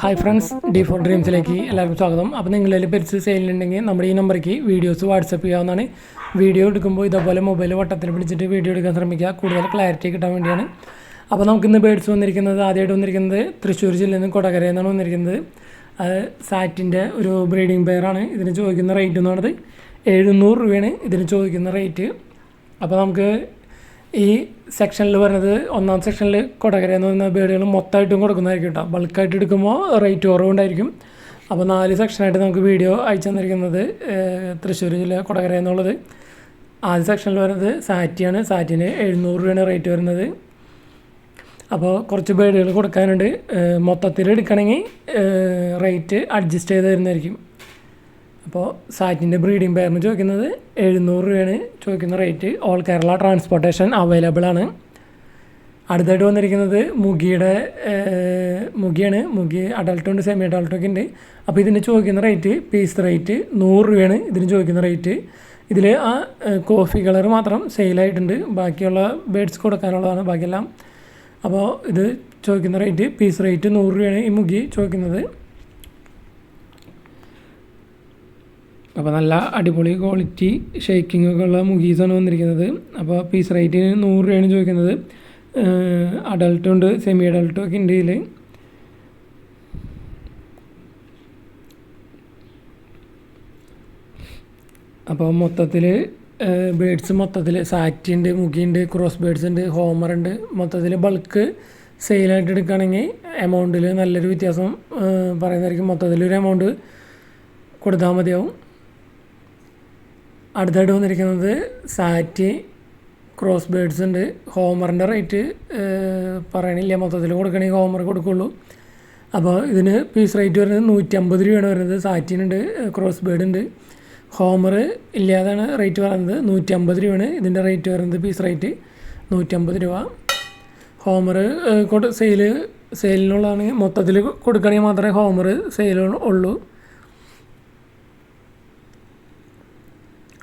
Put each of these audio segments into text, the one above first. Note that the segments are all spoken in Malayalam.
ഹായ് ഫ്രണ്ട്സ് ഡി ഫോർ ഡ്രീംസിലേക്ക് എല്ലാവർക്കും സ്വാഗതം. അപ്പോൾ നിങ്ങളിൽ പെരിച്ച് സെയിലുണ്ടെങ്കിൽ നമ്മുടെ ഈ നമ്പറിലേക്ക് വീഡിയോസ് വാട്സപ്പ് ചെയ്യാവുന്നതാണ്. വീഡിയോ എടുക്കുമ്പോൾ ഇതേപോലെ മൊബൈൽ വട്ടത്തിൽ പിടിച്ചിട്ട് വീഡിയോ എടുക്കാൻ ശ്രമിക്കുക. കൂടുതൽ ക്ലാരിറ്റി കിട്ടാൻ വേണ്ടിയാണ്. അപ്പോൾ നമുക്ക് ഇന്ന് ബേഡ്സ് വന്നിരിക്കുന്നത് ആദ്യമായിട്ട് വന്നിരിക്കുന്നത് തൃശ്ശൂർ ജില്ലയിൽ നിന്ന് കൊടകരയിൽ നിന്നാണ് വന്നിരിക്കുന്നത്. അത് സാറ്റിന്റെ ഒരു ബ്രീഡിംഗ് പെയറാണ് ഇതിന് ചോദിക്കുന്ന റേറ്റ് എന്ന് പറയുന്നത് എഴുന്നൂറ് രൂപയാണ് ഇതിന് ചോദിക്കുന്ന റേറ്റ് അപ്പോൾ നമുക്ക് ഈ സെക്ഷനിൽ പറഞ്ഞത് ഒന്നാം സെക്ഷനിൽ കൊടകര എന്ന് പറയുന്ന ബേഡുകൾ മൊത്തമായിട്ടും കൊടുക്കുന്നതായിരിക്കും കേട്ടോ ബൾക്കായിട്ട് എടുക്കുമ്പോൾ റേറ്റ് കുറവുണ്ടായിരിക്കും. അപ്പോൾ നാല് സെക്ഷനായിട്ട് നമുക്ക് വീഡിയോ അയച്ചു തന്നിരിക്കുന്നത് തൃശ്ശൂർ ജില്ല കൊടകര എന്നുള്ളത്. ആദ്യ സെക്ഷനിൽ വരുന്നത് സാറ്റിയാണ്. സാറ്റിന് എഴുന്നൂറ് രൂപയാണ് റേറ്റ് വരുന്നത്. അപ്പോൾ കുറച്ച് ബേഡുകൾ കൊടുക്കാനുണ്ട്. മൊത്തത്തിൽ എടുക്കണമെങ്കിൽ റേറ്റ് അഡ്ജസ്റ്റ് ചെയ്ത് തരുന്നതായിരിക്കും. അപ്പോൾ സാറ്റിന്റെ ബ്രീഡിംഗ് പെയറിന് ചോദിക്കുന്നത് എഴുന്നൂറ് രൂപയാണ് ചോദിക്കുന്ന rate. All Kerala transportation available ആണ്. അടുത്തായിട്ട് വന്നിരിക്കുന്നത് മുഗിയുടെ മുഗിയാണ്. മുഗി അഡൾട്ടും ഉണ്ട് സെമി അഡൾട്ടും ഒക്കെ ഉണ്ട്. അപ്പോൾ ഇതിന് ചോദിക്കുന്ന റേറ്റ് പീസ് റേറ്റ് നൂറ് രൂപയാണ് ഇതിന് ചോദിക്കുന്ന റേറ്റ്. ഇതിൽ ആ കോഫി കളർ മാത്രം സെയിലായിട്ടുണ്ട് ബാക്കിയുള്ള ബേഡ്സ് കൊടുക്കാനുള്ളതാണ് ബാക്കിയെല്ലാം. അപ്പോൾ ഇത് ചോദിക്കുന്ന റേറ്റ് പീസ് റേറ്റ് നൂറ് രൂപയാണ് ഈ മുഗി ചോദിക്കുന്നത്. അപ്പോൾ നല്ല അടിപൊളി ക്വാളിറ്റി ഷേക്കിങ്ങുകളുള്ള ഒക്കെ മുഗീസാണ് വന്നിരിക്കുന്നത്. അപ്പോൾ പീസ് റേറ്റിന് നൂറ് രൂപയാണ് ചോദിക്കുന്നത്. അഡൾട്ടും ഉണ്ട് സെമി അഡൾട്ടും ഒക്കെ ഉണ്ട് ഇതിൽ അപ്പോൾ മൊത്തത്തിൽ ബേഡ്സ് മൊത്തത്തിൽ സാറ്റി ഉണ്ട് മുഗിയുണ്ട് ക്രോസ് ബേഡ്സ് ഉണ്ട് ഹോമർ ഉണ്ട് മൊത്തത്തിൽ ബൾക്ക് സെയിലായിട്ട് എടുക്കുകയാണെങ്കിൽ എമൗണ്ടിൽ നല്ലൊരു വ്യത്യാസം പറയുന്നതായിരിക്കും. മൊത്തത്തിലൊരു എമൗണ്ട് കൊടുത്താൽ മതിയാവും. അടുത്തായിട്ട് വന്നിരിക്കുന്നത് സാറ്റ് ക്രോസ് ബേഡ്സ് ഉണ്ട്. ഹോമറിന്റെ റേറ്റ് പറയണില്ല. മൊത്തത്തിൽ കൊടുക്കണമെങ്കിൽ ഹോമർ കൊടുക്കുള്ളൂ. അപ്പോൾ ഇതിന് പീസ് റേറ്റ് വരുന്നത് നൂറ്റമ്പത് രൂപയാണ് വരുന്നത്. സാറ്റിനുണ്ട് ക്രോസ് ബേഡ് ഉണ്ട്. ഹോമർ ഇല്ലാതാണ് റേറ്റ് പറയുന്നത്. നൂറ്റമ്പത് രൂപയാണ് ഇതിന്റെ റേറ്റ് വരുന്നത് പീസ് റേറ്റ്. നൂറ്റമ്പത് രൂപ. ഹോമർ കൊടു സെയിൽ സെയിലിനുള്ളതാണ്. മൊത്തത്തിൽ കൊടുക്കണമെങ്കിൽ മാത്രമേ ഹോമർ സെയിൽ ഉള്ളൂ.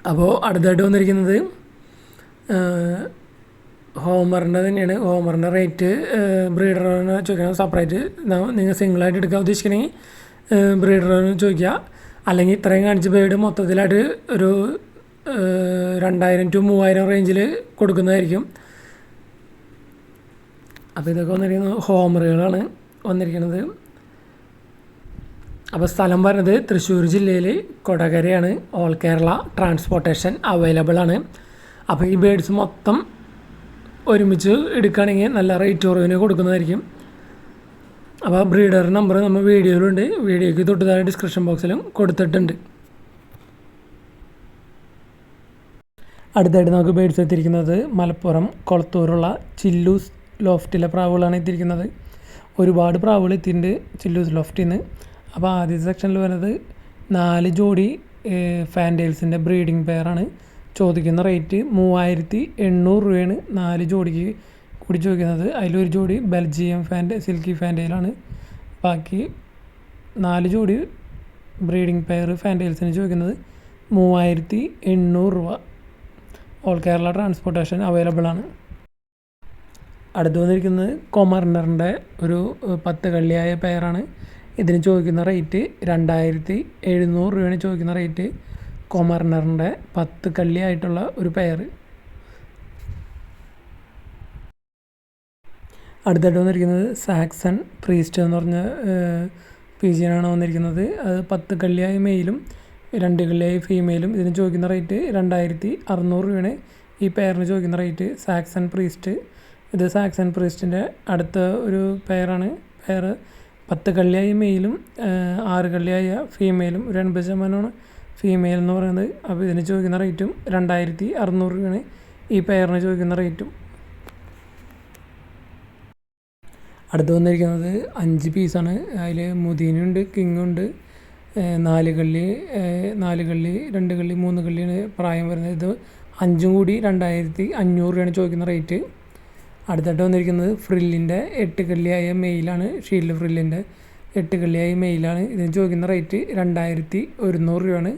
അപ്പോൾ അടുത്തായിട്ട് വന്നിരിക്കുന്നത് ഹോമറിന്റെ തന്നെയാണ്. ഹോമറിന്റെ റേറ്റ് ബ്രീഡറിന് ചോദിക്കണം സെപ്പറേറ്റ് നിങ്ങൾ സിംഗിളായിട്ട് എടുക്കാൻ ഉദ്ദേശിക്കണമെങ്കിൽ ബ്രീഡറിന് ചോദിക്കുക. അല്ലെങ്കിൽ ഇത്രയും കാണിച്ച ബേഡ് മൊത്തത്തിലായിട്ട് ഒരു രണ്ടായിരം ടു മൂവായിരം റേഞ്ചിൽ കൊടുക്കുന്നതായിരിക്കും. അപ്പോൾ ഇതൊക്കെ വന്നിരിക്കുന്നത് ഹോമറുകളാണ് വന്നിരിക്കുന്നത്. അപ്പോൾ സ്ഥലം പറഞ്ഞത് തൃശ്ശൂർ ജില്ലയിൽ കൊടകരയാണ്. ഓൾ കേരള ട്രാൻസ്പോർട്ടേഷൻ അവൈലബിൾ ആണ്. അപ്പോൾ ഈ ബേഡ്സ് മൊത്തം ഒരുമിച്ച് എടുക്കുകയാണെങ്കിൽ നല്ല റേറ്റ് കുറവിന് കൊടുക്കുന്നതായിരിക്കും. അപ്പോൾ ബ്രീഡർ നമ്പർ നമ്മൾ വീഡിയോയിലുണ്ട്. വീഡിയോയ്ക്ക് തൊട്ട് താഴെ ഡിസ്ക്രിപ്ഷൻ ബോക്സിലും കൊടുത്തിട്ടുണ്ട്. അടുത്തായിട്ട് നമുക്ക് ബേഡ്സ് എത്തിയിരിക്കുന്നത് മലപ്പുറം കൊളത്തൂരുള്ള ചില്ലൂസ് ലോഫ്റ്റിലെ പ്രാവുകളാണ് എത്തിയിരിക്കുന്നത്. ഒരുപാട് പ്രാവുകൾ എത്തിയിട്ടുണ്ട് ചില്ലൂസ് ലോഫ്റ്റിൽ നിന്ന് അപ്പോൾ ആദ്യത്തെ സെക്ഷനിൽ വരുന്നത് നാല് ജോഡി ഫാന്റെയിൽസിന്റെ ബ്രീഡിംഗ് പെയറാണ് ചോദിക്കുന്ന റേറ്റ് മൂവായിരത്തി എണ്ണൂറ് രൂപയാണ് നാല് ജോഡിക്ക് കൂടി ചോദിക്കുന്നത്. അതിലൊരു ജോഡി ബെൽജിയം ഫാന്റ് സിൽക്കി ഫാന്റെയിലാണ് ബാക്കി നാല് ജോഡി ബ്രീഡിംഗ് പെയർ ഫാന്റെയിൽസിന് ചോദിക്കുന്നത് മൂവായിരത്തി എണ്ണൂറ് രൂപ. ഓൾ കേരള ട്രാൻസ്പോർട്ടേഷൻ അവൈലബിൾ ആണ്. അടുത്ത് വന്നിരിക്കുന്നത് കൊമർണറിന്റെ ഒരു പത്ത് കള്ളിയായ പെയറാണ് ഇതിന് ചോദിക്കുന്ന റേറ്റ് രണ്ടായിരത്തി എഴുന്നൂറ് രൂപയാണ് ചോദിക്കുന്ന റേറ്റ്. കൊമർണറിന്റെ പത്ത് കള്ളിയായിട്ടുള്ള ഒരു പെയർ അടുത്തായിട്ട് വന്നിരിക്കുന്നത് സാക്സൺ പ്രീസ്റ്റ് എന്ന് പറഞ്ഞ പീജിയനാണ് വന്നിരിക്കുന്നത്. അത് പത്ത് കള്ളിയായ മെയിലും രണ്ട് കള്ളിയായ ഫീമെയിലും ഇതിന് ചോദിക്കുന്ന റേറ്റ് രണ്ടായിരത്തി അറുന്നൂറ് രൂപയാണ്. ഈ പെയറിന് ചോദിക്കുന്ന റേറ്റ് സാക്സൺ പ്രീസ്റ്റ്. ഇത് സാക്സൺ പ്രീസ്റ്റിന്റെ അടുത്ത ഒരു പെയറാണ് പെയർ പത്ത് കള്ളിയായ മെയിലും ആറ് കള്ളിയായ ഫീമെയിലും ഒരു എൺപത് ശതമാനമാണ് ഫീമെയിൽ എന്ന് പറയുന്നത്. അപ്പോൾ ഇതിന് ചോദിക്കുന്ന റേറ്റും രണ്ടായിരത്തി അറുന്നൂറ് രൂപയാണ് ഈ പെയറിന് ചോദിക്കുന്ന റേറ്റും. അടുത്ത് വന്നിരിക്കുന്നത് അഞ്ച് പീസാണ്. അതിൽ മുദീനുണ്ട് കിങ്ങുണ്ട് നാല് കള്ളി നാല് കള്ളി രണ്ട് കള്ളി മൂന്ന് കള്ളിയാണ് പ്രായം വരുന്നത്. ഇത് അഞ്ചും കൂടി രണ്ടായിരത്തി അഞ്ഞൂറ് രൂപയാണ് ചോദിക്കുന്ന റേറ്റ്. അടുത്തായിട്ട് വന്നിരിക്കുന്നത് ഫ്രില്ലിന്റെ എട്ട് കള്ളിയായ മെയിലാണ് ഷീൽഡ് ഫ്രില്ലിന്റെ എട്ട് കള്ളിയായ മെയിലാണ് ഇതിന് ചോദിക്കുന്ന റേറ്റ് രണ്ടായിരത്തി ഒരുന്നൂറ് രൂപയാണ്.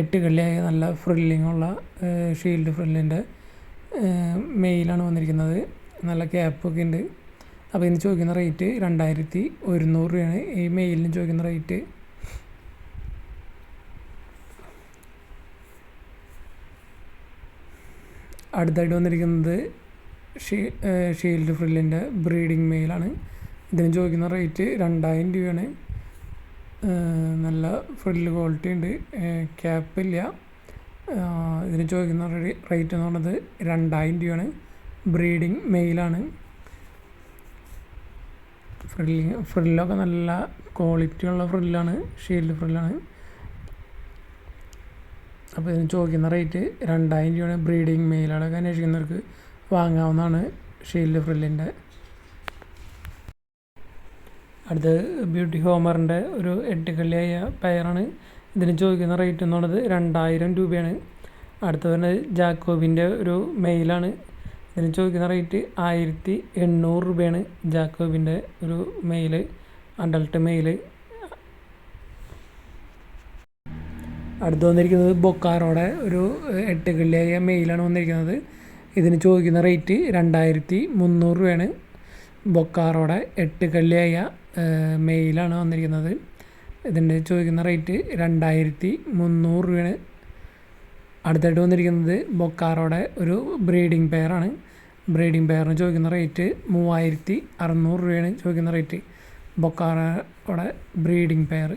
എട്ട് കള്ളിയായ നല്ല ഫ്രില്ലിങ്ങുള്ള ഷീൽഡ് ഫ്രില്ലിന്റെ മെയിലാണ് വന്നിരിക്കുന്നത്. നല്ല ക്യാപ്പൊക്കെ ഉണ്ട്. അപ്പോൾ ഇതിന് ചോദിക്കുന്ന റേറ്റ് രണ്ടായിരത്തി ഒരുന്നൂറ് രൂപയാണ്. ഈ മെയിലിന് ചോദിക്കുന്ന റേറ്റ് അടുത്തായിട്ട് വന്നിരിക്കുന്നത് ഷീൽഡ് ഫ്രില്ലിന്റെ ബ്രീഡിംഗ് മെയിലാണ്. ഇതിന് ചോദിക്കുന്ന റേറ്റ് രണ്ടായിരം രൂപയാണ്. നല്ല ഫ്രില്ല് ക്വാളിറ്റി ഉണ്ട്. ക്യാപ്പില്ല. ഇതിന് ചോദിക്കുന്ന റേറ്റ് എന്ന് പറയുന്നത് രണ്ടായിരം രൂപയാണ്. ബ്രീഡിംഗ് മെയിലാണ്. ഫ്രില്ലിങ് ഫ്രില്ലൊക്കെ നല്ല ക്വാളിറ്റി ഉള്ള ഫ്രില്ലാണ് ഷീൽഡ് ഫ്രില്ലാണ്. അപ്പോൾ ഇതിന് ചോദിക്കുന്ന റേറ്റ് രണ്ടായിരം രൂപയാണ് ബ്രീഡിംഗ് മെയിലാണ്. അന്വേഷിക്കുന്നവർക്ക് വാങ്ങാവുന്നതാണ് ഷീൽഡ് ഫ്രില്ലിന്റെ. അടുത്ത് ബ്യൂട്ടി ഹോമറിന്റെ ഒരു എട്ട് കള്ളിയായ പെയറാണ്. ഇതിന് ചോദിക്കുന്ന റേറ്റ് എന്നുള്ളത് രണ്ടായിരം രൂപയാണ്. അടുത്ത് വരുന്നത് ജാക്കോബിന്റെ ഒരു മെയിലാണ്. ഇതിന് ചോദിക്കുന്ന റേറ്റ് ആയിരത്തി എണ്ണൂറ് രൂപയാണ് ജാക്കോബിന്റെ ഒരു മെയിൽ അഡൾട്ട് മെയിൽ അടുത്ത് വന്നിരിക്കുന്നത് ബൊക്കാറോടെ ഒരു എട്ട് കള്ളിയായ മെയിലാണ് വന്നിരിക്കുന്നത്. ഇതിന് ചോദിക്കുന്ന റേറ്റ് രണ്ടായിരത്തി മുന്നൂറ് രൂപയാണ്. ബൊക്കാറോടെ എട്ട് കള്ളിയായ മെയിലാണ് വന്നിരിക്കുന്നത്. ഇതിന്റെ ചോദിക്കുന്ന റേറ്റ് രണ്ടായിരത്തി മുന്നൂറ് രൂപയാണ്. അടുത്തായിട്ട് വന്നിരിക്കുന്നത് ബൊക്കാറോടെ ഒരു ബ്രീഡിംഗ് പെയറാണ്. ബ്രീഡിംഗ് പെയറിന് ചോദിക്കുന്ന റേറ്റ് മൂവായിരത്തി അറുന്നൂറ് രൂപയാണ് ചോദിക്കുന്ന റേറ്റ്. ബൊക്കാറോടെ ബ്രീഡിംഗ് പെയർ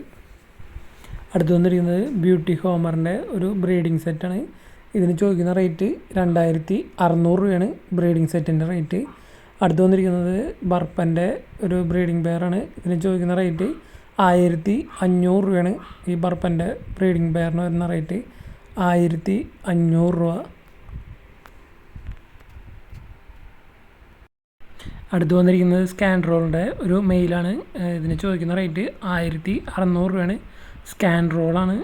അടുത്ത് വന്നിരിക്കുന്നത് ബ്യൂട്ടി ഹോമറിന്റെ ഒരു ബ്രീഡിംഗ് സെറ്റാണ്. ഇതിന് ചോദിക്കുന്ന റേറ്റ് രണ്ടായിരത്തി അറുന്നൂറ് രൂപയാണ് ബ്രീഡിംഗ് സെറ്റിന്റെ റേറ്റ് അടുത്ത് വന്നിരിക്കുന്നത് ബർപ്പന്റെ ഒരു ബ്രീഡിംഗ് പെയറാണ് ഇതിന് ചോദിക്കുന്ന റേറ്റ് ആയിരത്തി അഞ്ഞൂറ് രൂപയാണ് ഈ ബർപ്പന്റെ ബ്രീഡിംഗ് പെയറിന് വരുന്ന റേറ്റ് ആയിരത്തി അഞ്ഞൂറ് രൂപ. അടുത്ത് വന്നിരിക്കുന്നത് സ്കാൻഡ്രോളിന്റെ ഒരു മെയിലാണ് ഇതിന് ചോദിക്കുന്ന റേറ്റ് ആയിരത്തി അറുന്നൂറ് രൂപയാണ്. സ്കാൻഡ്രോളാണ്.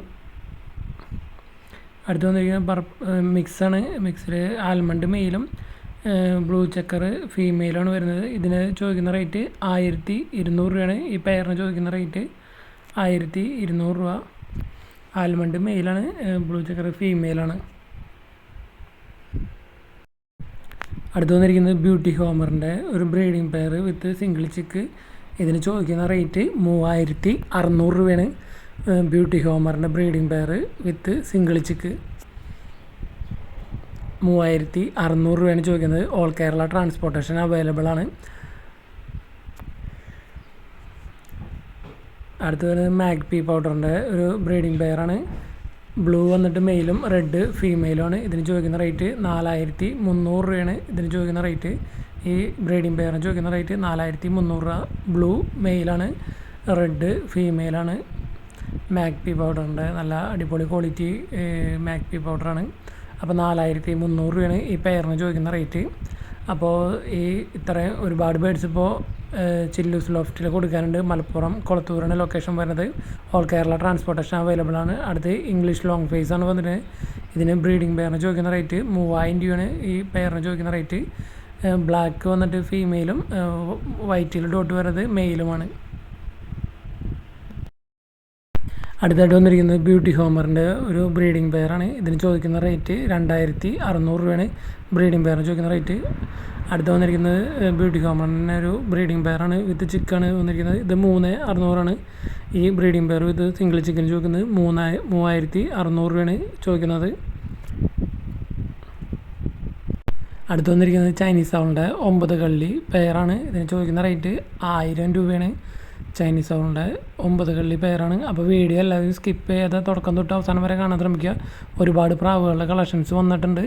അടുത്ത് വന്നിരിക്കുന്നത് ബർ മിക്സാണ് മിക്സിൽ ആൽമണ്ട് മെയിലും ബ്ലൂ ചെക്കർ ഫീമെയിലാണ് വരുന്നത്. ഇതിന് ചോദിക്കുന്ന റേറ്റ് ആയിരത്തി ഇരുന്നൂറ് രൂപയാണ്. ഈ പെയറിന് ചോദിക്കുന്ന റേറ്റ് ആയിരത്തി ഇരുന്നൂറ് രൂപ. ആൽമണ്ട് മെയിലാണ് ബ്ലൂ ചെക്കർ ഫീമെയിലാണ്. അടുത്ത് വന്നിരിക്കുന്നത് ബ്യൂട്ടി ഹോമറിന്റെ ഒരു breeding pair with single chick. ഇതിന് ചോദിക്കുന്ന റേറ്റ് മൂവായിരത്തി അറുന്നൂറ് രൂപയാണ്. Beauty ഹോമറിന്റെ breeding pair with single chick. മൂവായിരത്തി അറുന്നൂറ് രൂപയാണ് ചോദിക്കുന്നത്. ഓൾ കേരള ട്രാൻസ്പോർട്ടേഷൻ അവൈലബിൾ ആണ്. അടുത്ത് വരുന്നത് മാഗ്പി പൗഡറിന്റെ ഒരു ബ്രീഡിംഗ് പെയറാണ് ബ്ലൂ വന്നിട്ട് മെയിലും റെഡ് ഫീമെയിലുമാണ് ഇതിന് ചോദിക്കുന്ന റേറ്റ് നാലായിരത്തി മുന്നൂറ് രൂപയാണ്. ഇതിന് ചോദിക്കുന്ന റേറ്റ് ഈ ബ്രീഡിംഗ് പെയറിന് ചോദിക്കുന്ന റേറ്റ് നാലായിരത്തി മുന്നൂറ് രൂപ. ബ്ലൂ മെയിലാണ് റെഡ് ഫീമെയിലാണ്. മാഗ്പി പൗഡറുണ്ട് നല്ല അടിപൊളി ക്വാളിറ്റി മാഗ്പി പൗഡറാണ് അപ്പോൾ നാലായിരത്തി മുന്നൂറ് രൂപയാണ് ഈ പെയറിന് ചോദിക്കുന്ന റേറ്റ് അപ്പോൾ ഈ ഇത്രയും ഒരുപാട് ബേഡ്സ് ഇപ്പോൾ ചില്ലൂസ് ലോഫ്റ്റിൽ കൊടുക്കാനുണ്ട്. മലപ്പുറം കുളത്തൂരാണ് ലൊക്കേഷൻ വരുന്നത്. ഓൾ കേരള ട്രാൻസ്പോർട്ടേഷൻ അവൈലബിൾ ആണ്. അടുത്ത് ഇംഗ്ലീഷ് ലോങ് ഫേസ് ആണ് വന്നിട്ട്. ഇതിന് ബ്രീഡിംഗ് പെയറിന് ചോദിക്കുന്ന റേറ്റ് മൂവായിരം രൂപയാണ് ഈ പെയറിന് ചോദിക്കുന്ന റേറ്റ് ബ്ലാക്ക് വന്നിട്ട് ഫീമെയിലും വൈറ്റിൽ ഡോട്ട് വരുന്നത് മെയിലുമാണ് അടുത്തായിട്ട് വന്നിരിക്കുന്നത് ബ്യൂട്ടി ഹോമറിന്റെ ഒരു ബ്രീഡിംഗ് പെയറാണ് ഇതിന് ചോദിക്കുന്ന റേറ്റ് രണ്ടായിരത്തി അറുന്നൂറ് രൂപയാണ്. ബ്രീഡിംഗ് പെയറിന് ചോദിക്കുന്ന റേറ്റ് അടുത്ത് വന്നിരിക്കുന്നത് ബ്യൂട്ടി ഹോമറിന്റെ ഒരു ബ്രീഡിംഗ് പെയറാണ് വിത്ത് ചിക്കാണ് വന്നിരിക്കുന്നത്. ഇത് മൂന്ന് അറുന്നൂറാണ്. ഈ breeding pair with single chicken ചോദിക്കുന്നത് മൂന്നായി മൂവായിരത്തി അറുന്നൂറ് രൂപയാണ് ചോദിക്കുന്നത്. അടുത്ത് വന്നിരിക്കുന്നത് ചൈനീസ് അവളുടെ ഒമ്പത് കള്ളി പെയറാണ് ഇതിന് ചോദിക്കുന്ന റേറ്റ് ആയിരം രൂപയാണ്. ചൈനീസ് അവളുടെ ഒമ്പത് കള്ളി പേരാണ്. അപ്പോൾ വീഡിയോ എല്ലാവരും സ്കിപ്പ് ചെയ്യാതെ തുടക്കം തൊട്ട് അവസാനം വരെ കാണാൻ ശ്രമിക്കുക. ഒരുപാട് പ്രാവുകളുടെ കളക്ഷൻസ് വന്നിട്ടുണ്ട്.